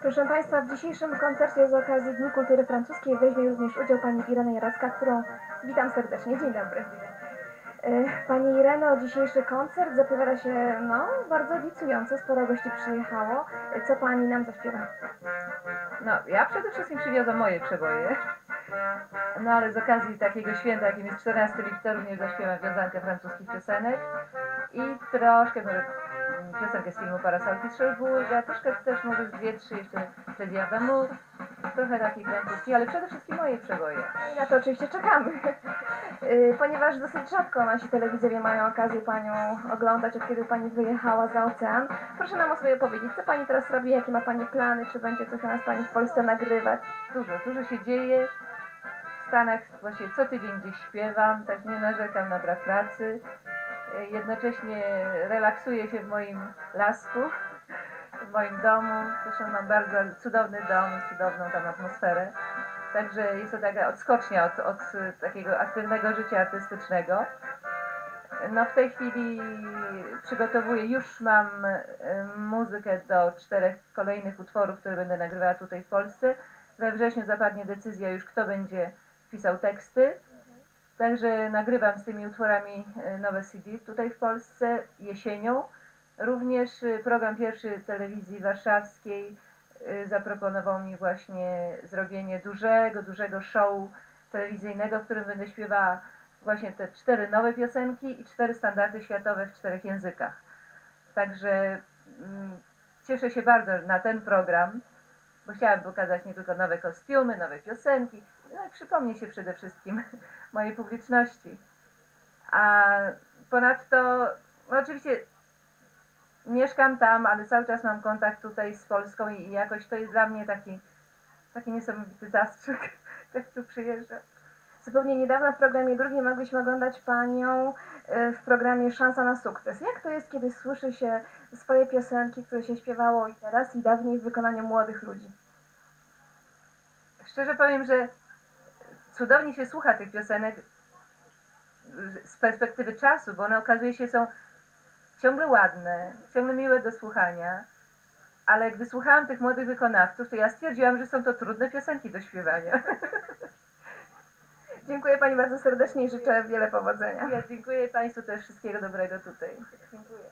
Proszę Państwa, w dzisiejszym koncercie z okazji Dni Kultury Francuskiej weźmie również udział Pani Irena Jaracka, którą witam serdecznie. Dzień dobry. E, Pani Ireno, dzisiejszy koncert zapowiada się, no, bardzo obiecująco, sporo gości przyjechało. E, Co Pani nam zaśpiewa? No, ja przede wszystkim przywiozłam moje przeboje. No ale z okazji takiego święta, jakim jest 14 lipca, również zaśpiewam wiązankę francuskich piosenek i troszkę może piosenkę z filmu Parasolki z Strzelbóg, a troszkę też może z dwie, trzy jeszcze Plaisir d'amour, trochę takich rękówki, ale przede wszystkim moje przeboje. I na to oczywiście czekamy. E, Ponieważ dosyć rzadko nasi telewidzowie mają okazję Panią oglądać, od kiedy Pani wyjechała za ocean, proszę nam o sobie opowiedzieć, co Pani teraz robi, jakie ma Pani plany, czy będzie coś nas Pani w Polsce nagrywać? Dużo, dużo się dzieje. W Stanach właśnie co tydzień gdzieś śpiewam, tak nie narzekam na brak pracy. Jednocześnie relaksuję się w moim lasku, w moim domu. Zresztą mam bardzo cudowny dom, cudowną tam atmosferę. Także jest to taka odskocznia od, od takiego aktywnego życia artystycznego. No w tej chwili przygotowuję, już mam e, muzykę do czterech kolejnych utworów, które będę nagrywała tutaj w Polsce. We wrześniu zapadnie decyzja już, kto będzie pisał teksty. Także nagrywam z tymi utworami e, nowe CD tutaj w Polsce jesienią. Również e, program pierwszy telewizji warszawskiej e, zaproponował mi właśnie zrobienie dużego, dużego show telewizyjnego, w którym będę śpiewała właśnie te cztery nowe piosenki i cztery standardy światowe w czterech językach. Także mm, cieszę się bardzo na ten program, bo chciałam pokazać nie tylko nowe kostiumy, nowe piosenki, no i przypomnie się przede wszystkim mojej publiczności. A ponadto, no oczywiście mieszkam tam, ale cały czas mam kontakt tutaj z Polską i jakoś to jest dla mnie taki, taki niesamowity zastrzyk, jak tu przyjeżdżam. Zupełnie niedawno w programie drugim mogliśmy oglądać Panią e, w programie Szansa na sukces. Jak to jest, kiedy słyszy się swoje piosenki, które się śpiewało i teraz i dawniej w wykonaniu młodych ludzi? Szczerze powiem, że cudownie się słucha tych piosenek z perspektywy czasu, bo one okazuje się są ciągle ładne, ciągle miłe do słuchania. Ale gdy słuchałam tych młodych wykonawców, to ja stwierdziłam, że są to trudne piosenki do śpiewania. Dziękuję Pani bardzo serdecznie i życzę wiele powodzenia. Ja dziękuję Państwu też wszystkiego dobrego tutaj. Dziękuję.